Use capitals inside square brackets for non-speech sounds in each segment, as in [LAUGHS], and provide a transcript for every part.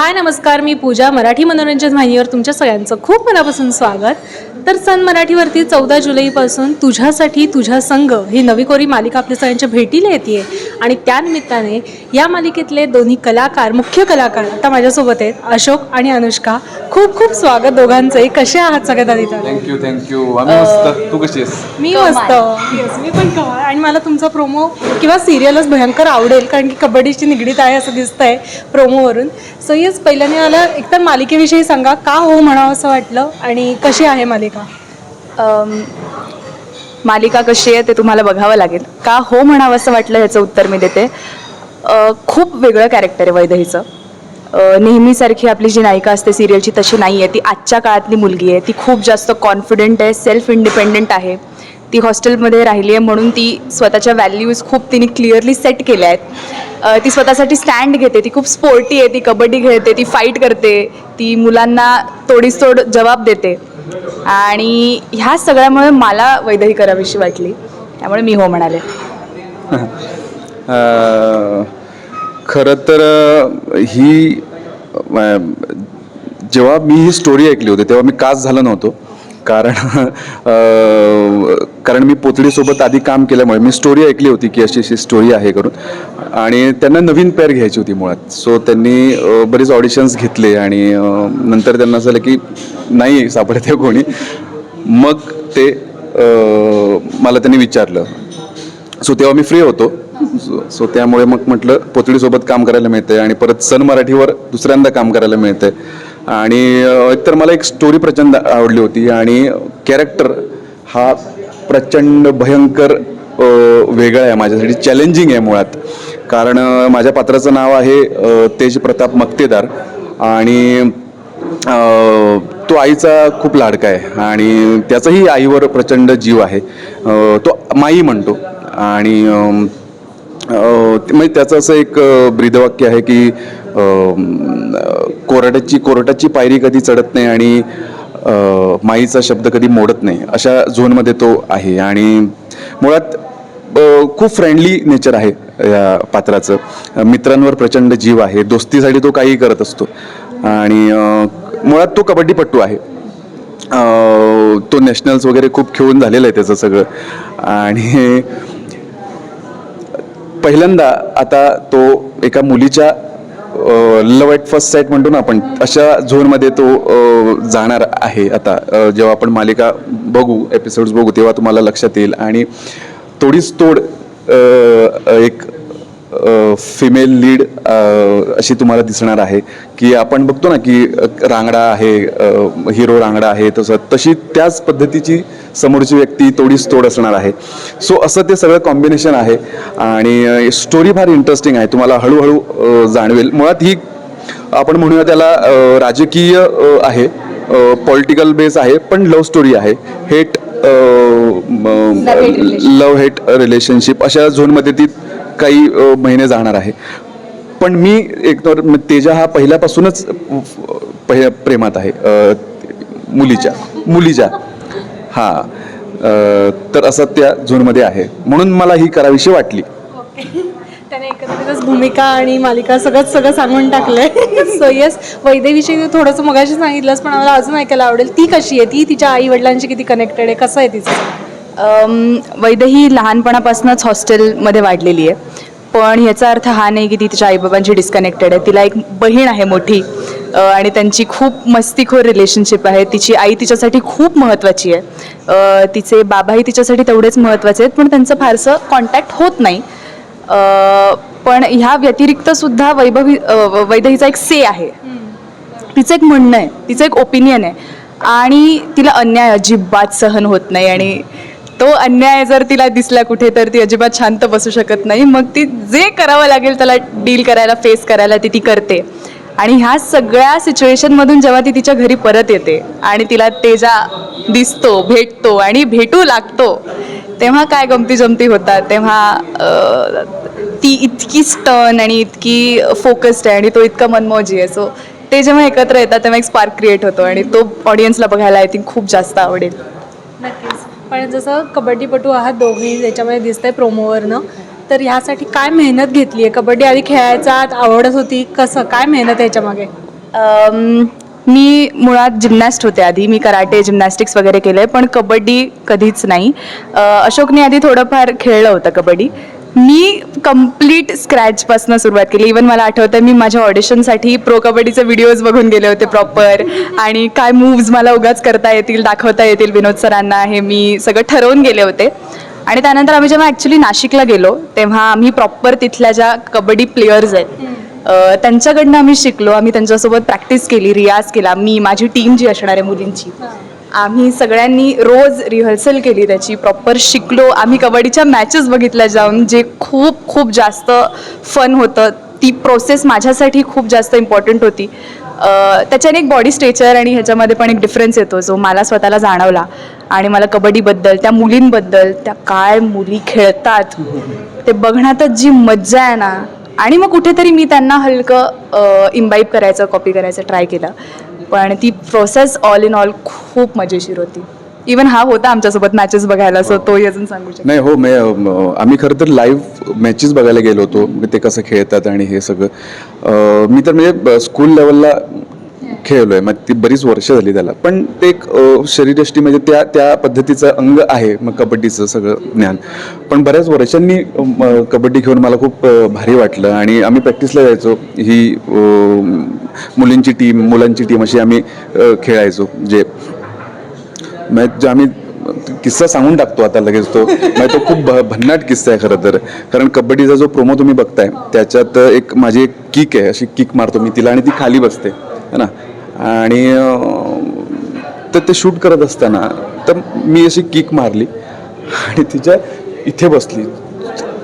हाय नमस्कार. मी पूजा मराठी मनोरंजन वाहिनीवर तुमच्या सगळ्यांचं खूप मनापासून स्वागत. तर सन मराठीवरती चौदा जुलैपासून तुझ्यासाठी तुझ्या संघ ही नवी कोरी मालिका आपल्या सगळ्यांच्या भेटीला येते. आणि त्यानिमित्ताने या मालिकेतले दोन्ही कलाकार मुख्य कलाकार आता माझ्यासोबत आहेत अशोक आणि अनुष्का. खूप खूप स्वागत दोघांचंही. कसे आहात सगळ्यात आधी थँक्यू थँक्यू तू कशी मी मस्त. मी पण कमाल. आणि मला तुमचा प्रोमो किंवा सिरियलच भयंकर आवडेल कारण की कबड्डीची निगडीत आहे असं दिसतंय प्रोमोवरून सो म्हणजेच पहिल्याने मला एकतर मालिकेविषयी सांगा का हो म्हणावं असं वाटलं आणि कशी आहे मालिका? अम, मालिका कशी आहे ते तुम्हाला बघावं लागेल. का हो म्हणावं असं वाटलं ह्याचं उत्तर मी देते. अ, खूप वेगळं कॅरेक्टर आहे वैदहीचं. अ, नेहमीसारखी आपली जी नायिका असते सिरियलची तशी नाही आहे ती आजच्या काळातली मुलगी आहे. ती खूप जास्त कॉन्फिडंट आहे सेल्फ इंडिपेंडंट आहे. ती हॉस्टेलमध्ये राहिली आहे म्हणून ती स्वतःच्या व्हॅल्यूज खूप तिने क्लिअरली सेट केल्या आहेत. ती स्वतःसाठी स्टँड घेते ती खूप स्पोर्टी आहे ती कबड्डी खेळते ती फाईट करते ती मुलांना तोडीसतोड जबाब देते. आणि ह्या सगळ्यामुळे मला वैदही करावीशी वाटली. त्यामुळे मी हो म्हणाले. [LAUGHS] खरं तर ही जेव्हा मी ही स्टोरी ऐकली होती तेव्हा मी कास झालं नव्हतो. कारण कारण मी पोतडीसोबत आधी काम केल्यामुळे मी स्टोरी ऐकली होती की अशी अशी स्टोरी आहे करून. आणि त्यांना नवीन पेअर घ्यायची होती मुळात. सो त्यांनी बरेच ऑडिशन्स घेतले आणि नंतर त्यांना झालं की नाही सापडत आहे कोणी. मग ते मला त्यांनी विचारलं. सो तेव्हा मी फ्री होतो. सो- सो त्यामुळे मग म्हटलं पोतडीसोबत काम करायला मिळतंय आणि परत सन मराठीवर दुसऱ्यांदा काम करायला मिळतंय. आणि अं, एकतर मला एक स्टोरी प्रचंड आवडली होती आणि कॅरेक्टर हा प्रचंड भयंकर वेगळा आहे माझ्यासाठी. चॅलेंजिंग आहे मुळात. कारण माझ्या पात्राचं नाव आहे तेज प्रताप मक्तेदार. आणि तो आईचा खूप लाडका आहे. आणि त्याचाही आईवर प्रचंड जीव आहे. तो माई म्हणतो. आणि म्हणजे त्याचं असं एक ब्रीदवाक्य आहे की कोरड्याची कोरटाची पायरी कधी चढत नाही आणि माईचा शब्द कधी मोडत नाही अशा झोनमध्ये तो आहे. आणि मुळात खूप फ्रेंडली नेचर आहे या पात्राचं. मित्रांवर प्रचंड जीव आहे दोस्तीसाठी तो काही करत असतो. आणि मुळात तो कबड्डीपट्टू आहे. तो नॅशनल्स वगैरे खूप खेळून झालेलं आहे त्याचं सगळं. आणि पहिल्यांदा आता तो एका मुलीच्या लव ॲट फर्स्ट साईट म्हणतो ना आपण अशा झोनमध्ये तो जाणार आहे आता. जेव्हा आपण मालिका बघू एपिसोड्स बघू तेव्हा तुम्हाला लक्षात येईल. आणि तोडीच तोड एक फिमेल लीड अशी तुम्हाला दिसणार आहे. की आपण बघतो ना की रांगडा आहे हिरो रांगडा आहे तसं तशी त्याच पद्धतीची समोरची व्यक्ती तोडीस तोड असणार आहे. सो असं ते सगळं कॉम्बिनेशन आहे. आणि स्टोरी फार इंटरेस्टिंग आहे. तुम्हाला हळूहळू जाणवेल. मुळात ही आपण म्हणूया त्याला राजकीय आहे. पॉलिटिकल बेस आहे पण लव्ह स्टोरी आहे. हेट लव्ह हेट रिलेशनशिप अशा झोनमध्ये ती काही महिने जाणार आहे. पण मी एक तर तेजा हा पहिल्यापासूनच पहिल्या प्रेमात आहे मुलीच्या मुलीच्या. हां तर असं त्या झोनमध्ये आहे. म्हणून मला ही करावीशी वाटली. त्याने एकंदरीतच भूमिका आणि मालिका सगळंच सगळं सांगून टाकलंय. सो येस वैदेविषयी थोडंसं मगाशी सांगितलंस पण मला अजून ऐकायला आवडेल ती कशी आहे? ती तिच्या आई वडिलांशी किती कनेक्टेड आहे? कसं आहे तिचं? वैद ही लहानपणापासूनच हॉस्टेलमध्ये वाढलेली आहे. पण ह्याचा अर्थ हा नाही की ती तिच्या आईबाबांची डिस्कनेक्टेड आहे. तिला एक बहीण आहे मोठी आणि त्यांची खूप मस्तीखोर रिलेशनशिप आहे. तिची आई तिच्यासाठी खूप महत्त्वाची आहे. तिचे बाबाही तिच्यासाठी तेवढेच महत्त्वाचे आहेत पण त्यांचं फारसं कॉन्टॅक्ट होत नाही. पण ह्या व्यतिरिक्तसुद्धा वैभवी वैदहीचा एक से आहे. तिचं एक म्हणणं आहे तिचं एक ओपिनियन आहे. आणि तिला अन्याय अजिबात सहन होत नाही. आणि तो अन्याय जर तिला दिसला कुठे तर ती अजिबात शांत बसू शकत नाही. मग ती जे करावं लागेल त्याला डील करायला फेस करायला ती ती करते. आणि ह्या सगळ्या सिच्युएशनमधून जेव्हा ती तिच्या घरी परत येते आणि तिला तेजा दिसतो भेटतो आणि भेटू लागतो तेव्हा काय गमती जमती होतात? तेव्हा ती इतकी स्टन आणि इतकी फोकस्ड आहे आणि तो इतका मनमोजी आहे. सो ते जेव्हा एकत्र येतात तेव्हा एक स्पार्क क्रिएट होतो आणि तो ऑडियन्सला बघायला आय थिंक खूप जास्त आवडेल. पण जसं कबड्डीपटू आहात दोघेही त्याच्यामध्ये दिसतंय प्रोमोवरनं. तर ह्यासाठी काय मेहनत घेतली आहे कबड्डी आधी खेळायचा आवडत होती. कसं काय मेहनत आहे अम, मी मुळात जिमनॅस्ट होते आधी. मी कराटे जिमनॅस्टिक्स वगैरे केलं आहे पण कबड्डी कधीच नाही. अ, अशोकने आधी थोडंफार खेळलं होतं कबड्डी. मी कंप्लीट स्क्रॅचपासून सुरुवात केली. इवन मला आठवतं मी माझ्या ऑडिशनसाठी प्रो कबड्डीचे व्हिडिओज बघून गेले होते प्रॉपर आणि काय मूव्ज मला उगाच करता येतील दाखवता येतील विनोद सरांना हे मी सगळं ठरवून गेले होते. आणि त्यानंतर आम्ही जेव्हा ॲक्च्युली नाशिकला गेलो तेव्हा आम्ही प्रॉपर तिथल्या ज्या कबड्डी प्लेयर्स आहेत त्यांच्याकडनं आम्ही शिकलो. आम्ही त्यांच्यासोबत प्रॅक्टिस केली रियाज केला. मी माझी टीम जी असणार आहे मुलींची. आम्ही सगळ्यांनी रोज रिहर्सल केली त्याची प्रॉपर शिकलो. आम्ही कबड्डीच्या मॅचेस बघितल्या जाऊन जे खूप खूप जास्त फन होतं ती प्रोसेस माझ्यासाठी खूप जास्त इम्पॉर्टंट होती. त्याच्याने एक बॉडी स्ट्रेचर आणि ह्याच्यामध्ये पण एक डिफरन्स येतो जो मला स्वतःला जाणवला. आणि मला कबड्डीबद्दल त्या मुलींबद्दल त्या काय मुली खेळतात ते बघण्यातच जी मज्जा आहे ना. आणि मग कुठेतरी मी त्यांना हलकं इम्बाईब करायचं कॉपी करायचं ट्राय केलं. पण ती प्रोसेस ऑल इन ऑल खूप मजेशीर होती. इवन हा होता आमच्यासोबत मॅचेस बघायला सो तोही अजून सांगू शकतो. नाही हो मी आम्ही खरं तर लाईव्ह मॅचेस बघायला गेलो होतो. ते कसं खेळतात आणि हे सगळं. मी तर म्हणजे स्कूल लेवलला खेळलो आहे मग ती बरीच वर्ष झाली त्याला. पण ते एक शरीरयष्टी म्हणजे त्या त्या पद्धतीचं अंग आहे मग कबड्डीचं सगळं ज्ञान. पण बऱ्याच वर्षांनी कबड्डी खेळून मला खूप भारी वाटलं आणि आम्ही प्रॅक्टिसला जायचो. ही मुलींची टीम मुलांची टीम अशी आम्ही खेळायचो. जे मग जे आम्ही किस्सा सांगून टाकतो आता लगेच तो. मग तो खूप भ- भन्नाट किस्सा आहे खरं तर. कारण कबड्डीचा जो प्रोमो तुम्ही बघताय त्याच्यात एक माझी एक किक आहे अशी किक मारतो मी तिला आणि ती खाली बसते. है ना? आणि तर ते शूट करत असताना तर मी अशी किक मारली आणि तिच्या इथे बसली.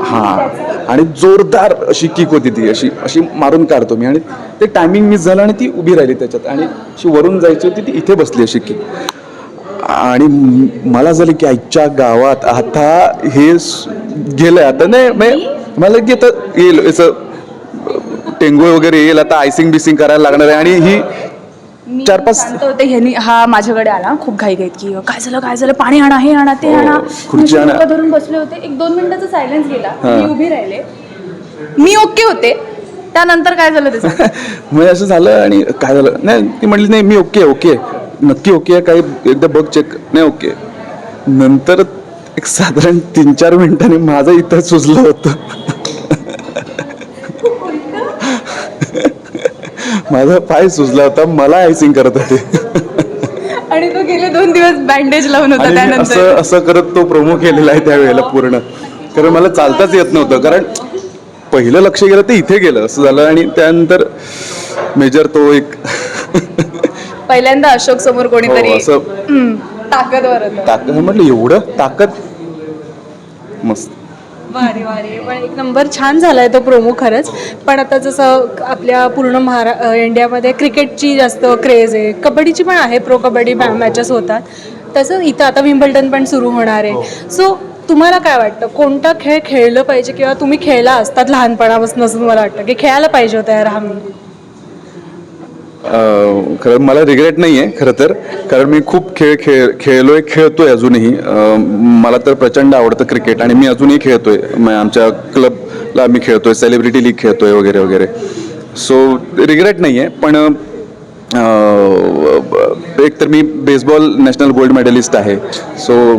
हां. आणि जोरदार अशी किक होती ती अशी अशी मारून काढतो मी. आणि ते टायमिंग मिस झालं आणि ती उभी राहिली त्याच्यात. आणि अशी वरून जायची होती ती इथे बसली अशी किक. आणि मला झालं की आईच्या गावात आता हे गेलं आता नाही मला की आता येईल. असं टेंगुळ वगैरे येईल. आता आयसिंग बिसिंग करायला लागणार आहे. आणि ही मी चार पाच- शांत होते ह्यांनी हा माझ्याकडे आला. खूप घाई घाईत की काय झालं काय झालं? पाणी आणा हे आणा ते हो, आणा. खुर्ची मी आणा. डोकं धरून बसले होते. एक दोन मिनिटाचा सायलेन्स गेला. हा. मी उभी राहिले. मी ओके होते. त्यानंतर काय झालं ते. [LAUGHS] मग असं झालं आणि काय झालं? नाही ती म्हटली नाही मी ओके ओके नक्की ओके आहे. काही एकदा बघ चेक नाही ओके नंतर एक साधारण तीन चार मिनिटांनी माझं इथं सुचलं होतं. माझा पाय सुजला होता मला आयसिंग करत होते. आणि तो गेले दोन दिवस बँडेज लावून होता आणि त्यानंतर. असं असं करत तो प्रोमो केलेला आहे त्यावेळेला पूर्ण. कारण मला चालताच येत नव्हतं कारण पहिलं लक्ष गेलं ते इथे गेलं असं झालं. आणि त्यानंतर मेजर तो एक पहिल्यांदा अशोक समोर कोणीतरी हो, असं हम्म, ताकदवर होतं. ताकद म्हटलं एवढं ताकद? मस्त. वारे वारे. पण एक नंबर छान झालाय तो प्रोमो खरंच. पण आता जसं आपल्या पूर्ण महारा इंडियामध्ये क्रिकेटची जास्त क्रेज आहे. कबड्डीची पण आहे प्रो कबड्डी मॅचेस होतात. तसं इथं आता विम्बल्टन पण सुरू होणार आहे. सो तुम्हाला काय वाटतं? कोणता खेळ खेळलं पाहिजे किंवा तुम्ही खेळला असतात लहानपणापासून असं मला वाटतं? की खेळायला पाहिजे होतं यार हा खरं मला रिग्रेट नाही आहे खरं तर. कारण मी खूप खेळ खेळ खेळलोय खेळतोय अजूनही. मला तर प्रचंड आवडतं क्रिकेट आणि मी अजूनही खेळतोय. म- आमच्या क्लबला मी खेळतोय सेलिब्रिटी लीग खेळतोय वगैरे वगैरे. सो रिग्रेट नाही आहे पण एक तर मी बेसबॉल नॅशनल गोल्ड मेडलिस्ट आहे. सो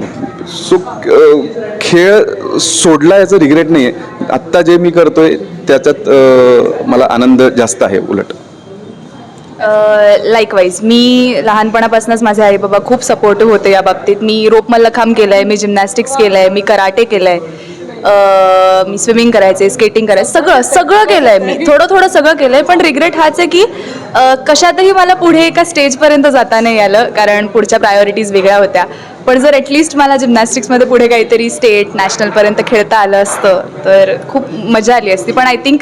सो खेळ सोडला याचं रिग्रेट नाही आहे आत्ता जे मी करतोय त्याच्यात मला आनंद जास्त आहे उलट. लाईकवाईज मी लहानपणापासूनच माझे आई बाबा खूप सपोर्टिव्ह होते या बाबतीत. मी रोप मल्लखांब केलं आहे मी जिमनॅस्टिक्स केलं आहे मी कराटे केलं आहे मी स्विमिंग करायचे स्केटिंग करायचं सगळं सगळं केलं आहे मी. थोडं थोडं सगळं केलं आहे पण रिग्रेट हाच आहे की कशातही मला पुढे एका स्टेजपर्यंत जाता नाही आलं कारण पुढच्या प्रायोरिटीज वेगळ्या होत्या. पण जर ॲटलिस्ट मला जिमनॅस्टिक्समध्ये पुढे काहीतरी स्टेट नॅशनलपर्यंत खेळता आलं असतं तर खूप मजा आली असती. पण आय थिंक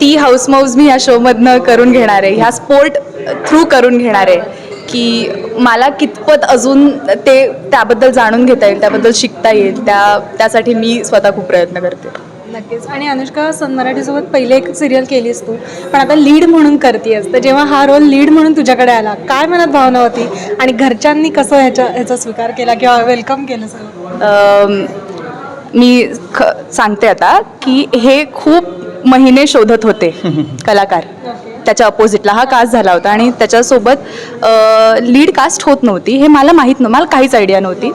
ती हाऊस मी ह्या शोमधनं करून घेणार आहे. ह्या स्पोर्ट थ्रू करून घेणार आहे. की मला कितपत अजून ते त्याबद्दल जाणून घेता येईल त्याबद्दल शिकता येईल त्या त्यासाठी मी स्वतः खूप प्रयत्न करते. नक्कीच. आणि अनुष्का सन मराठीसोबत पहिले एक सिरियल केलीस तू. पण आता लीड म्हणून करतेस तर जेव्हा हा रोल लीड म्हणून तुझ्याकडे आला काय मनात भावना होती? आणि घरच्यांनी कसं ह्याच्या ह्याचा स्वीकार केला किंवा वेलकम केलं सगळं? मी ख सांगते आता की हे खूप महिने शोधत होते कलाकार. त्याच्या अपोजिटला हा कास्ट झाला होता आणि त्याच्यासोबत लीड कास्ट होत नव्हती. हे मला माहीत नव्हतं मला काहीच आयडिया नव्हती.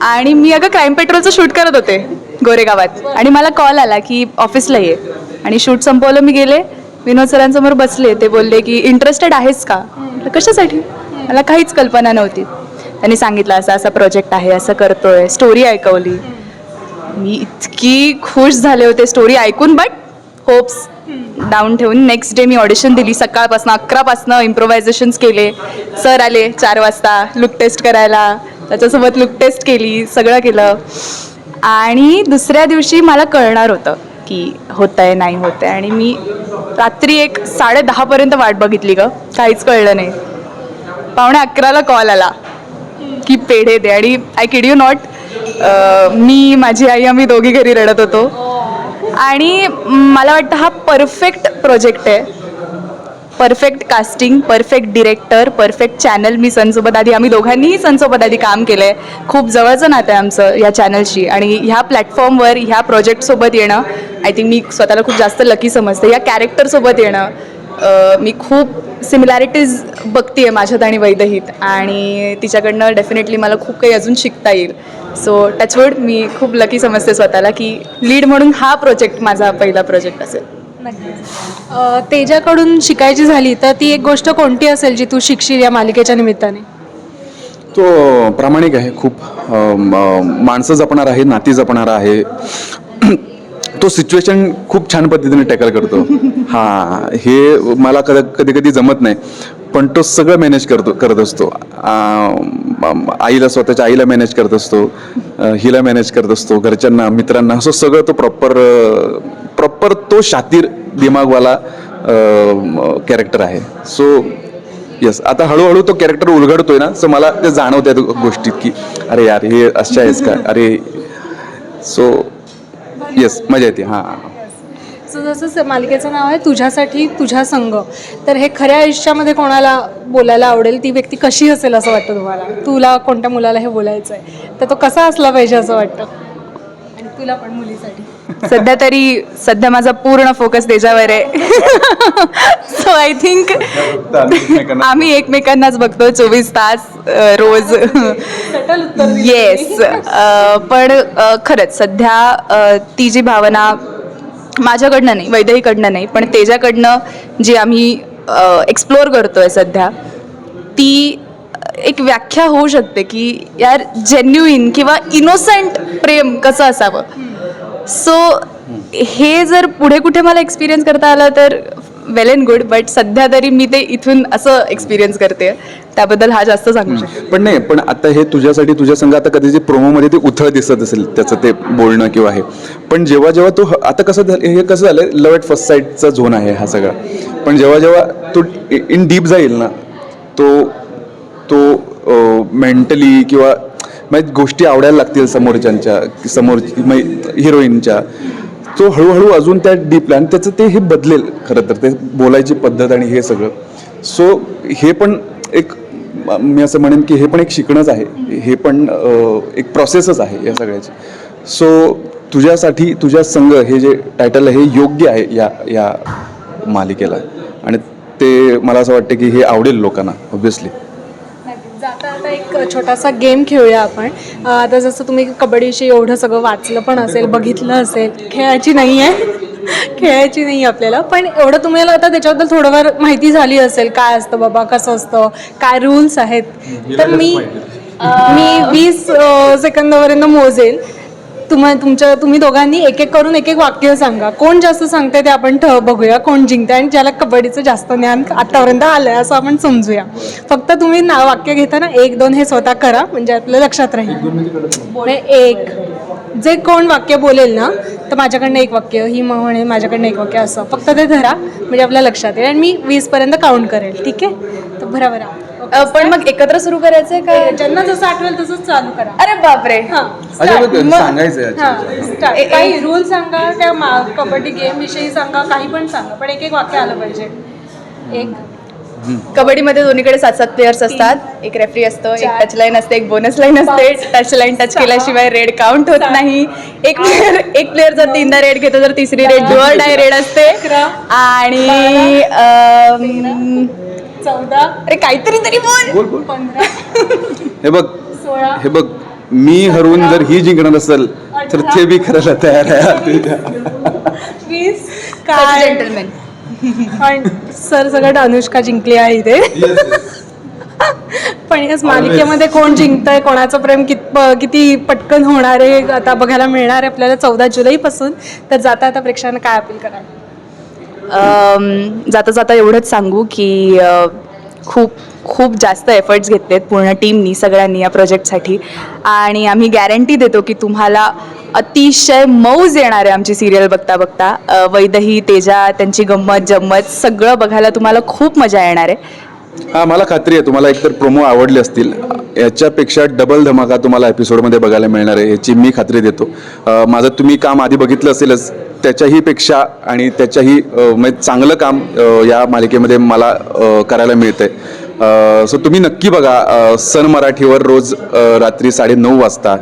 आणि मी अगं क्राईम पेट्रोलचं शूट करत होते गोरेगावात. आणि मला कॉल आला की ऑफिसला ये. आणि शूट संपवलं मी गेले. विनोद सरांसमोर बसले. ते बोलले की इंटरेस्टेड आहेस का? म्हटलं, कशासाठी? मला काहीच कल्पना नव्हती. त्यांनी सांगितलं असं असा प्रोजेक्ट आहे असं करतोय. स्टोरी ऐकवली. मी इतकी खुश झाले होते स्टोरी ऐकून बट होप्स डाऊन ठेवून नेक्स्ट डे मी ऑडिशन दिली. सकाळपासून अकरापासून इम्प्रोव्हायझेशन्स केले. सर आले चार वाजता लुक टेस्ट करायला. त्याच्यासोबत लुक टेस्ट केली सगळं केलं. आणि दुसऱ्या दिवशी मला कळणार होतं की होत आहे नाही होत आहे आणि मी रात्री एक साडे दहापर्यंत वाट बघितली ग. काहीच कळलं नाही. पावणे अकराला कॉल आला की पेढे दे. आणि आय किड यू नॉट मी माझी आई आम्ही दोघी घरी रडत होतो. आणि मला वाटतं हा परफेक्ट प्रोजेक्ट आहे. Perfect casting perfect director perfect channel मी सनसोबत आधी आम्ही दोघांनीही सनसोबत आधी काम केलं आहे खूप जवळचं नातं आहे आमचं या चॅनलशी आणि ह्या प्लॅटफॉर्मवर ह्या प्रोजेक्टसोबत येणं आय थिंक मी स्वतःला खूप जास्त लकी समजते. या कॅरेक्टरसोबत येणं मी खूप सिमिलॅरिटीज बघते आहे माझ्यात आणि वैदहीत. आणि तिच्याकडनं डेफिनेटली मला खूप काही अजून शिकता येईल. सो टचवूड मी खूप लकी समजते स्वतःला की लीड म्हणून हा प्रोजेक्ट माझा पहिला प्रोजेक्ट असेल. अ, तेजाकडून शिकायची झाली तर ती एक गोष्ट कोणती असेल जी तू शिकशील या मालिकेच्या निमित्ताने? तो प्रामाणिक आहे खूप माणसं जपणार आहे नाती जपणार आहे. तो सिच्युएशन खूप छान पद्धतीने टॅकल करतो. हा हे मला कधी कधी कधी जमत नाही पण तो सगळं मॅनेज करतो करत असतो. आईला स्वतःच्या आईला मॅनेज करत असतो हिला मॅनेज करत असतो घरच्यांना मित्रांना असं सगळं तो प्रॉपर प्रॉपर तो शातीर दिमागवाला कॅरेक्टर आहे. सो येस आता हळूहळू तो कॅरेक्टर उलगडतोय ना सो मला ते जाणवत्या गोष्टीत की अरे यार हे अशा आहेस का? अरे सो येस मजा येते हां सो जसं मालिकेचं नाव आहे तुझ्यासाठी तुझ्या संघ. तर हे खऱ्या आयुष्यामध्ये कोणाला बोलायला आवडेल? ती व्यक्ती कशी असेल असं वाटतं तुम्हाला? तुला कोणत्या मुलाला हे बोलायचं आहे तर तो कसा असला पाहिजे असं वाटतं? आणि तुला पण मुलीसाठी. सध्या तरी सध्या माझा पूर्ण फोकस त्याच्यावर आहे. सो आय थिंक आम्ही एकमेकांनाच बघतो चोवीस तास अ, रोज. येस पण अ, खरंच सध्या अ, ती जी भावना माझ्याकडनं नाही वैदेहीकडनं नाही पण त्याच्याकडनं जी आम्ही एक्सप्लोअर करतोय सध्या ती एक व्याख्या होऊ शकते की यार जेन्युइन किंवा इनोसेंट प्रेम कसं असावं? सो हे जर पुढे कुठे मला एक्सपिरियन्स करता आलं तर वेल अँड गुड बट सध्या तरी मी ते इथून असं एक्सपिरियन्स करते. त्याबद्दल हा जास्त सांगू शकते. पण नाही पण आता हे तुझ्यासाठी तुझ्या संघ आता कधीची प्रोमोमध्ये ते उथळ दिसत असेल त्याचं ते बोलणं किंवा हे. पण जेव्हा जेव्हा तो आता कसं झालं हे कसं झालं लव एट फर्स्ट साईडचा झोन आहे हा सगळा. पण जेव्हा जेव्हा तो इन डीप जाईल ना तो तो मेंटली किंवा म्हणजे गोष्टी आवडायला लागतील समोरच्यांच्या समोर हिरोईनच्या. तो हळूहळू अजून त्या डीपला आणि त्याचं ते हे बदलेल खरं तर ते बोलायची पद्धत आणि हे सगळं. सो हे पण एक मी असं म्हणेन की हे पण एक शिकणंच आहे. हे पण एक प्रोसेसच आहे या सगळ्याची. सो तुझ्यासाठी तुझ्या संघ हे जे टायटल आहे हे योग्य आहे या या मालिकेला. आणि ते मला असं वाटतं की हे आवडेल लोकांना ऑब्व्हियसली जाता आता एक छोटासा गेम खेळूया आपण. आता जसं तुम्ही कबड्डीशी एवढं सगळं वाचलं पण असेल बघितलं असेल खेळायची नाही आहे. खेळायची नाही आपल्याला. पण एवढं तुम्हाला आता त्याच्याबद्दल थोडंफार माहिती झाली असेल काय असतं बाबा कसं असतं काय रूल्स आहेत. तर मी मी वीस सेकंदापर्यंत मोजेल. तुम्हा तुमच्या तुम्ही दोघांनी एक एक करून एक एक वाक्य सांगा. कोण जास्त सांगते ते आपण ठ बघूया कोण जिंकते आणि ज्याला कबड्डीचं जास्त ज्ञान आतापर्यंत आलंय असं आपण समजूया. फक्त तुम्ही ना वाक्य घेताना एक दोन हे स्वतः करा म्हणजे आपल्या लक्षात राहील. म्हणजे एक. जे कोण वाक्य बोलेल ना तर माझ्याकडनं एक वाक्य ही म्हणे माझ्याकडनं एक वाक्य असं. फक्त ते धरा म्हणजे आपल्या लक्षात येईल. आणि मी वीसपर्यंत काउंट करेल. ठीक आहे? तर भरा भरा. अ, पण मग एकत्र सुरू करायचंय का? ज्यांना जसं आठवेल तसंच चालू करा. अरे बापरे. हां सांगायचं हां, start. काही रूल सांगा त्या मा- कबड्डी गेम विषयी सांगा काही पण सांगा पण एक एक वाक्य आलं पाहिजे. एक. कबड्डीमध्ये दोन्हीकडे सात सात प्लेयर्स असतात. एक रेफरी असतो एक टच लाईन असते एक बोनस लाईन असते. टच लाईन टच केल्याशिवाय रेड काउंट होत नाही. एक प्लेअर एक प्लेअर जर तीनदा रेड घेतो तर तिसरी रेड डुअर डाय रेड असते. आणि अम, चौदा. अरे काहीतरी तरी बोल. बोल बोल. पंधरा. [LAUGHS] हे बघ सोळा. हे बघ मी हरवून जर ही जिंकणार असेल तर ते बी करायला तयार आहे. वीस. काय? जेंटलमॅन सर सगळं अनुष्का जिंकली आहे इथे. पण याच मालिकेमध्ये कोण जिंकतंय कोणाचं प्रेम कित किती पटकन होणार आहे आता बघायला मिळणार आहे आपल्याला चौदा जुलैपासून. तर जाता आता प्रेक्षकांना काय अपील अम, जाता जाता एवढंच सांगू की खूप खूप जास्त एफर्ट्स घेतलेत पूर्ण टीमनी सगळ्यांनी या प्रोजेक्टसाठी आणि आम्ही गॅरंटी देतो की तुम्हाला अतिशय मौज येणार आहे आमची सिरियल बघता बघता वैदही तेजा त्यांची गंमत जम्मत सगळं बघायला तुम्हाला खूप मजा येणार आहे. हा मला खात्री आहे. तुम्हाला एकतर प्रोमो आवडले असतील. याच्यापेक्षा डबल धमाका तुम्हाला एपिसोडमध्ये बघायला मिळणार आहे याची मी खात्री देतो. माझं तुम्ही काम आधी बघितलं असेलच त्याच्याही पेक्षा आणि त्याच्याही म्हणजे चांगलं काम या मालिकेमध्ये मला करायला मिळतंय. सो तुम्ही नक्की बघा सन मराठीवर रोज रात्री साडेनऊ वाजता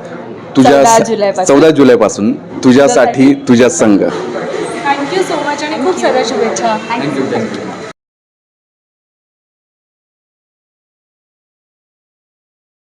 तुझ्या 14 जुलैपासून. चौदा जुलैपासून तुझ्यासाठी तुझ्या संघ. थँक्यू सो मच आणि खूप सगळ्या शुभेच्छा. Thank you thank you